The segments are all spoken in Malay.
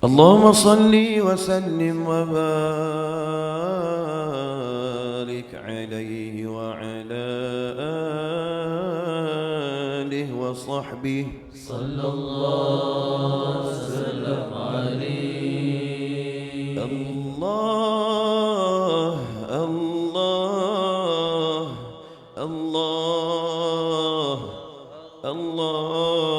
اللهم صل وسلم وبارك عليه وعلى آله وصحبه. صلى الله وسلم عليه. الله الله الله الله.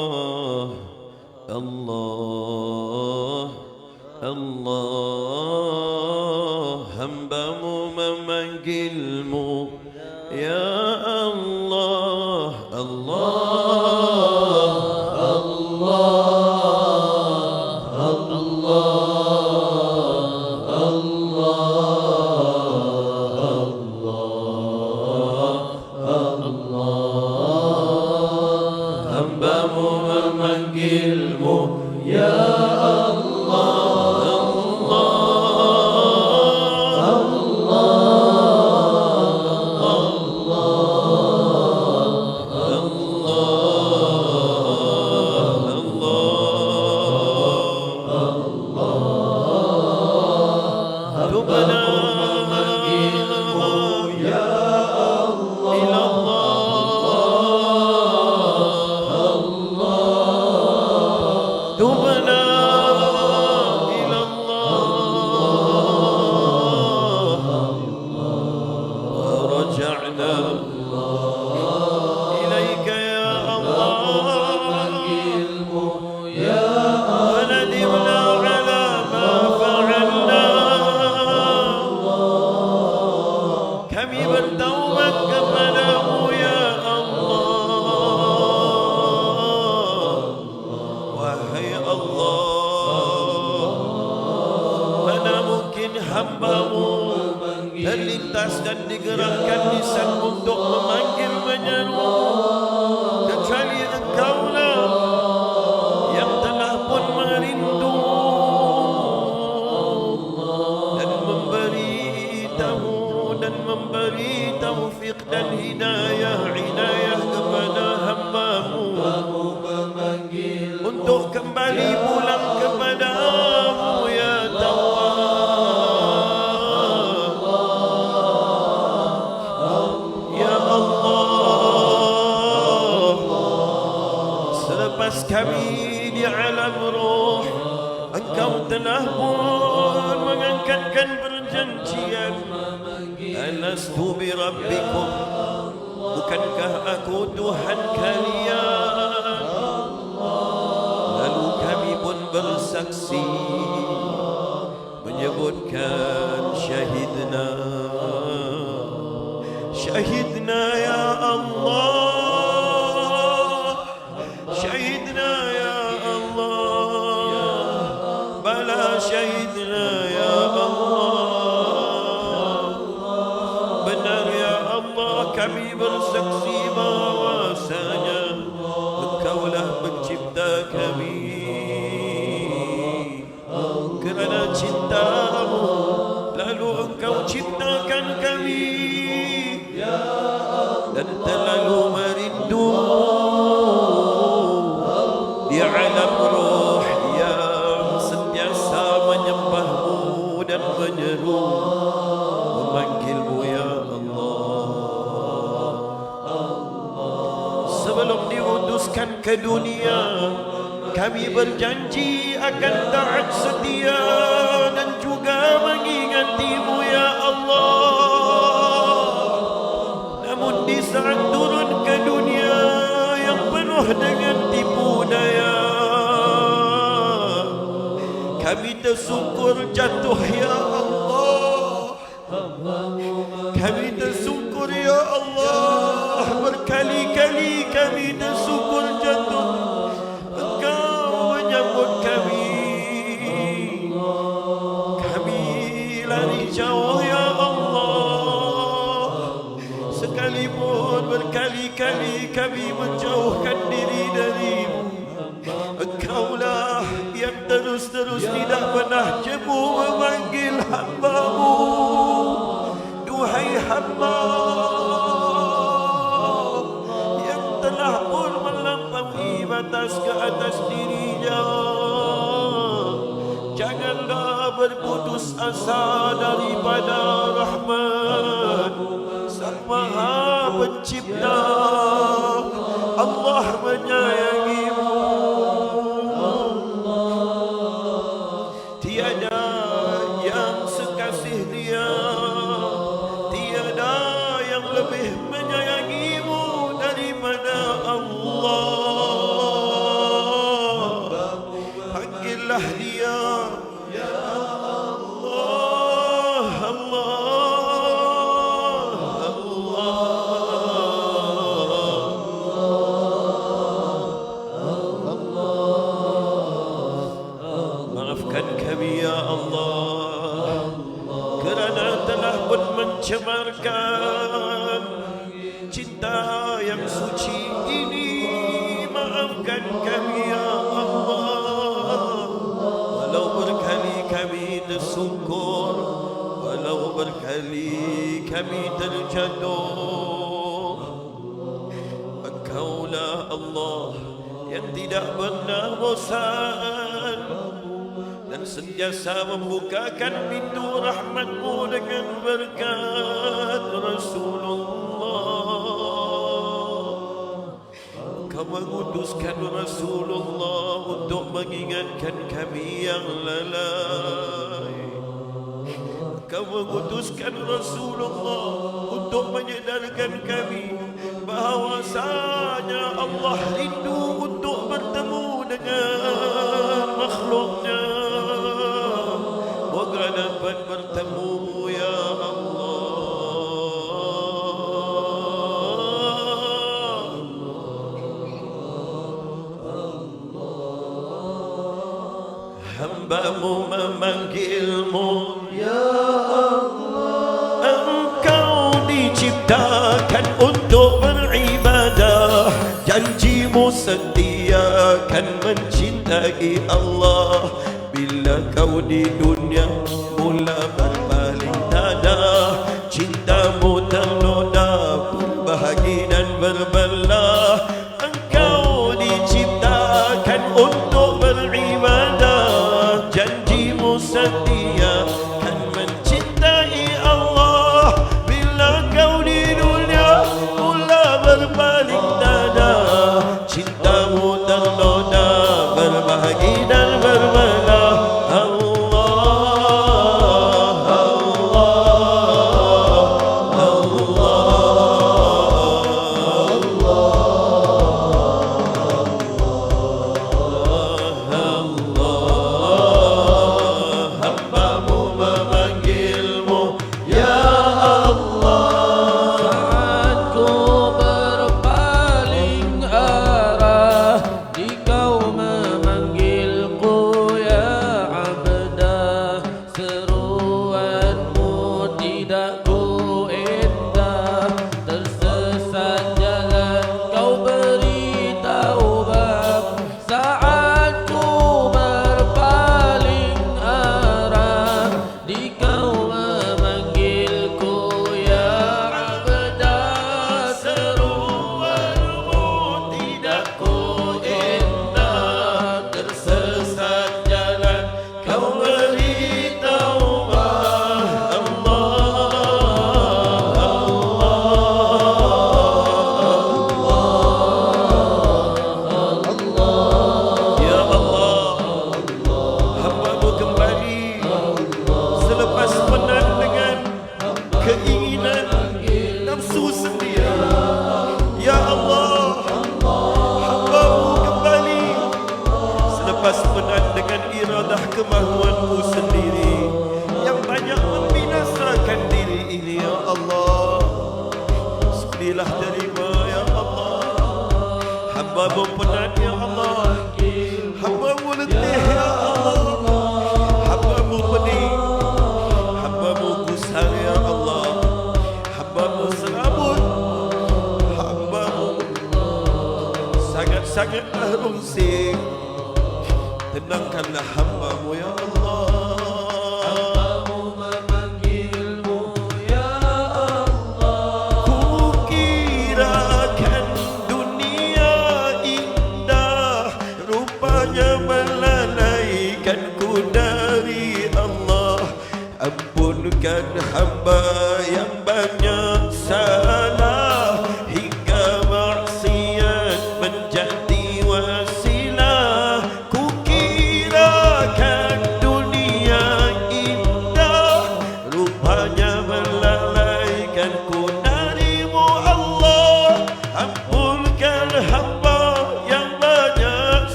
Taufik dan hidayah Hidayah kepada hambamu untuk kembali pulang kepadamu ya Tawwab Ya Allah Selepas kami di alam roh Engkau telah pun mengangkatkan perjanjian جلست بربكم. مكنك أكود هنك يا الله لنو كمي بن برسكسي كان شهدنا. شهد Sebelum diutuskan ke dunia Kami berjanji akan taat setia Dan juga mengingatimu ya Allah. Namun di saat turun ke dunia Yang penuh dengan tipu daya Kami tersungkur jatuh ya Allah Engkaulah yang terus-terus tidak pernah jemu memanggil hambamu. Duhai hamba Yang telah pun melampaui batas ke atas dirinya. Janganlah berputus asa daripada rahmat Sang Maha Pencipta. Allah menyayangimu Panggillah dia Ya Allah kami terjatuh Engkaulah Allah yang tidak pernah bosan dan sentiasa membukakan pintu rahmatmu dengan berkat Rasulullah. Kau mengutuskan Rasulullah untuk mengingatkan kami yang lalai. Kau mengutuskan Rasulullah untuk menyedarkan kami bahawasanya Allah rindu untuk bertemu dengan makhluknya. Moga dapat bertemu ya Allah. Hambamu memanggilmu diciptakan untuk beribadah. Janjimu setia kan mencintai Allah. Bila kau di dunia mula berpaling Hambamu penat Ya Allah. Hambamu letih Ya Allah. Hambamu pedih. Hambamu gusar Ya Allah. Hambamu serabut. Hambamu Sangat-sangat terungsing Tenangkanlah hambamu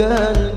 girl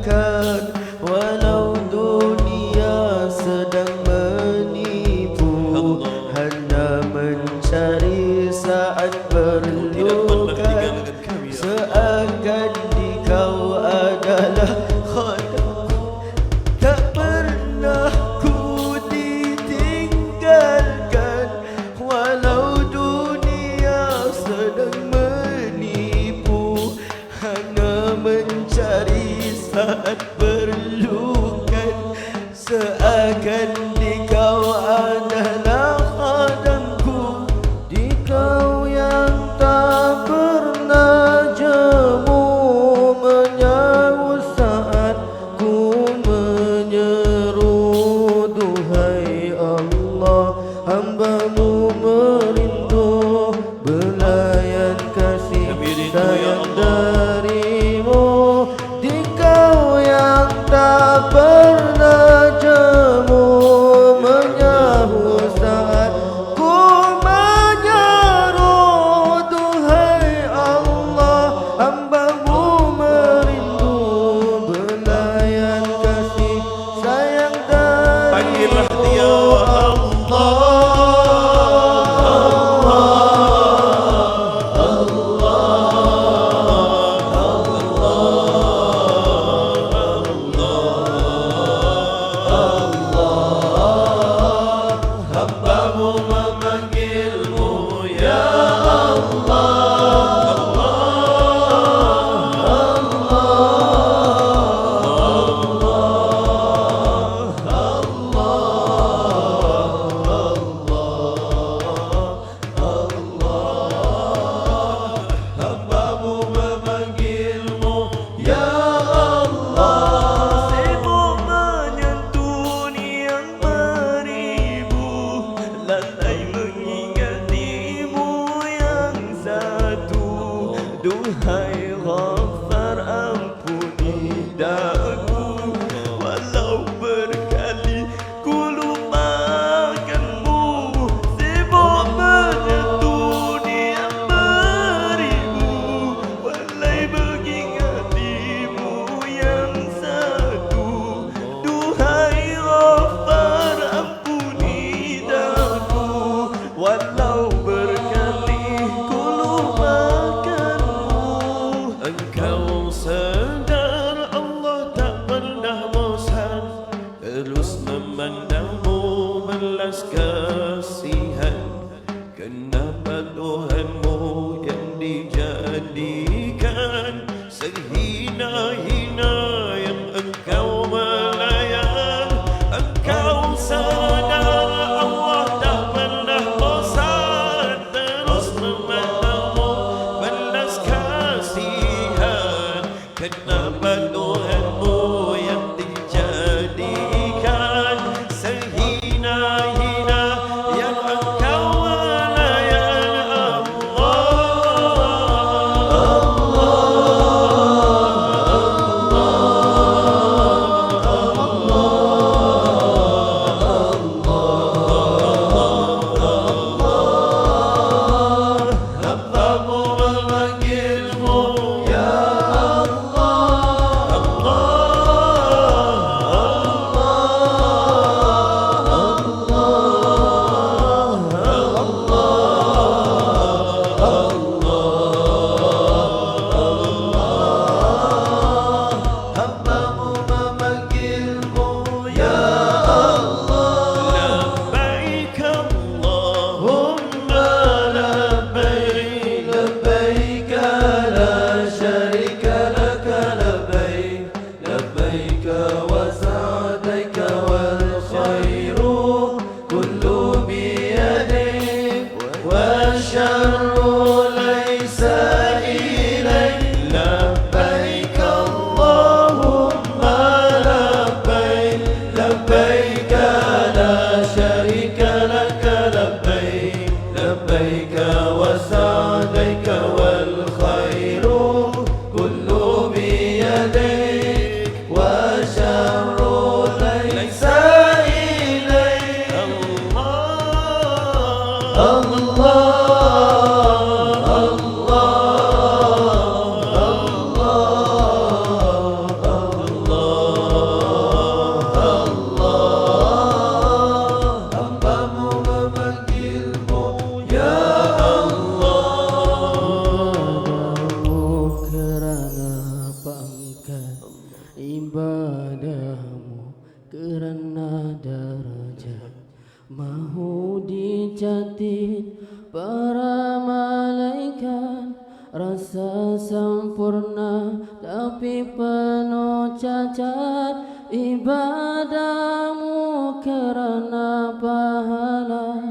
tapi penuh cacat ibadahmu kerana pahala.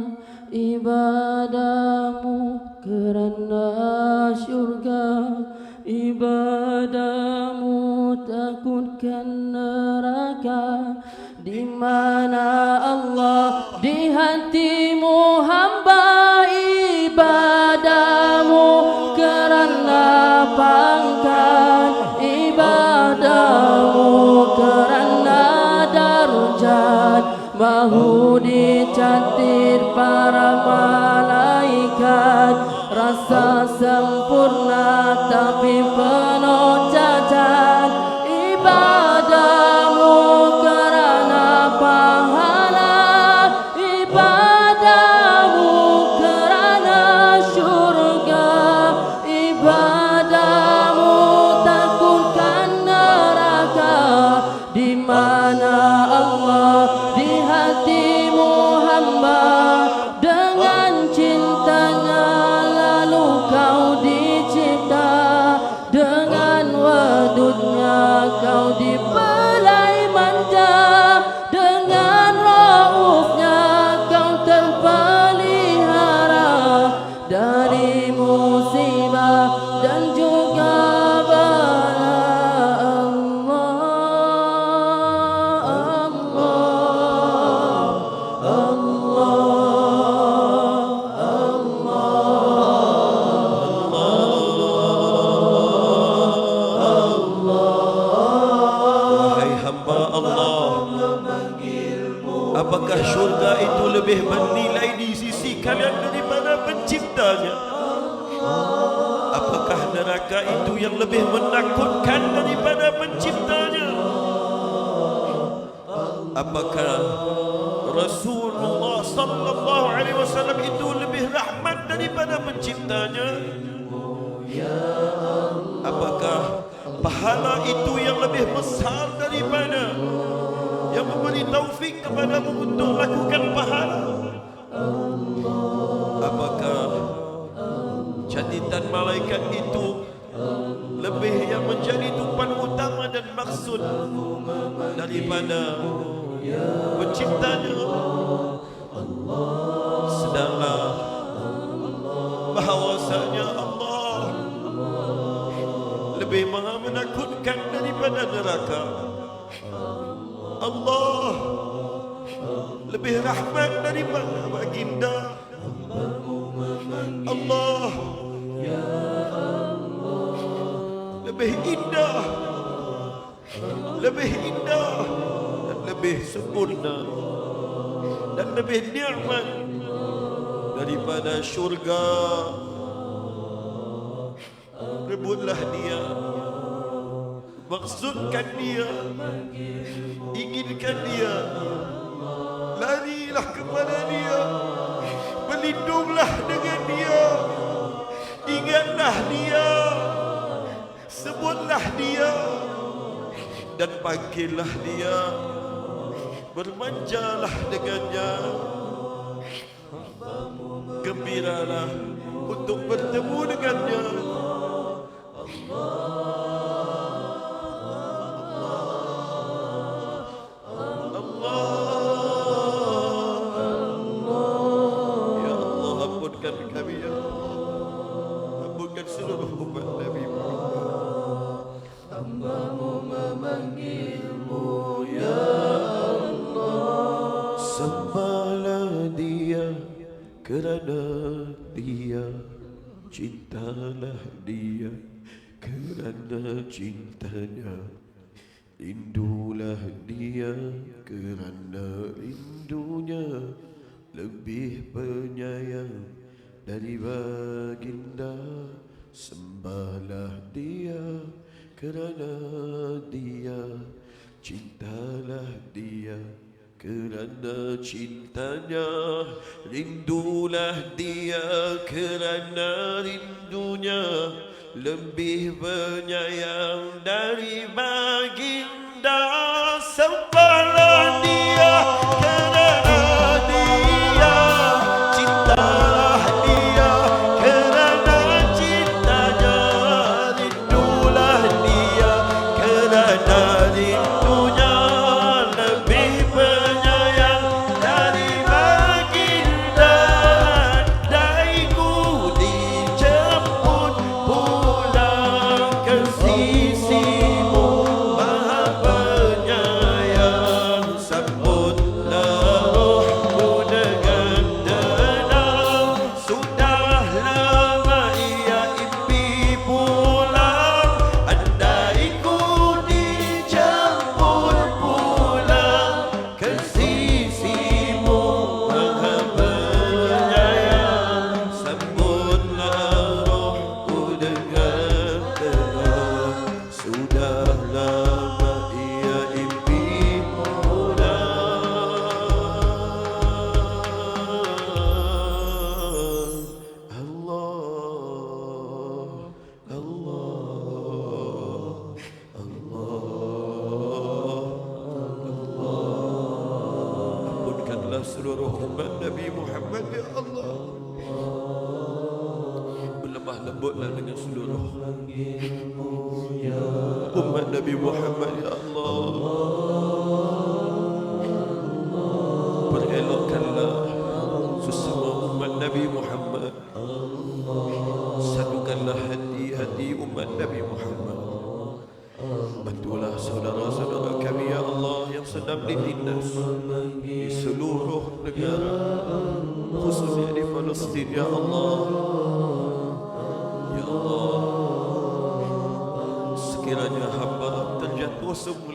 Ibadahmu kerana syurga. Ibadahmu takutkan neraka. Di mana lebih menakutkan daripada penciptanya. Apakah Rasulullah sallallahu alaihi wasallam itu lebih rahmat daripada penciptanya? Apakah pahala itu yang lebih besar daripada yang memberi taufik kepada untuk melakukan daripada penciptanya. nikmat daripada syurga rebutlah dia. Maksudkan dia inginkan dia. Larilah kepada dia. Berlindunglah dengan dia. Ingatlah dia. Sebutlah dia. Dan panggillah dia. Bermanjalah dengannya gembiralah untuk bertemu dengannya. Ya Allah ampunkan kami ya Allah. Ampunkan seluruh umat Nabi cintanya. Rindulah dia kerana rindunya lebih penyayang dari baginda. Sembahlah dia kerana dia cintalah dia kerana cintanya rindulah dia kerana rindunya. Lebih penyayang dari baginda sembahlah dia محمد يا الله. برئلو كلا سسر أم النبي محمد. سدوك الله هدي هدي أم النبي محمد. بدولها سولارا الله يا سلام به الناس. روح النجاة خصوصا لفلسطين يا الله.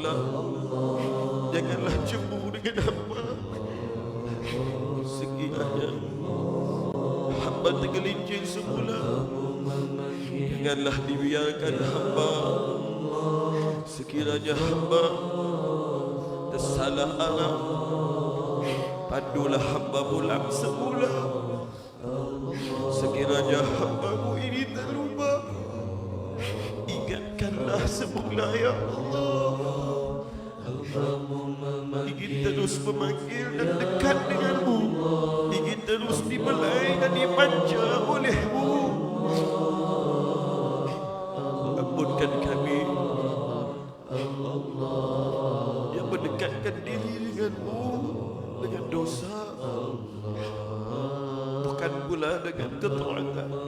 Semula janganlah cemburu dengan hamba. Sekiranya hamba tergelincir semula. Janganlah dibiarkan hamba. Sekiranya hamba tersalah arah pandulah hamba pulang semula. Sekiranya hambamu ini terlupa ingatkanlah semula ya Allah terus memanggil dan dekat denganmu. Ingin terus dibelai dan dimanja olehmu. Ampunkan kami. Yang mendekatkan diri denganmu dengan dosa. Bukan pula dengan ketaatan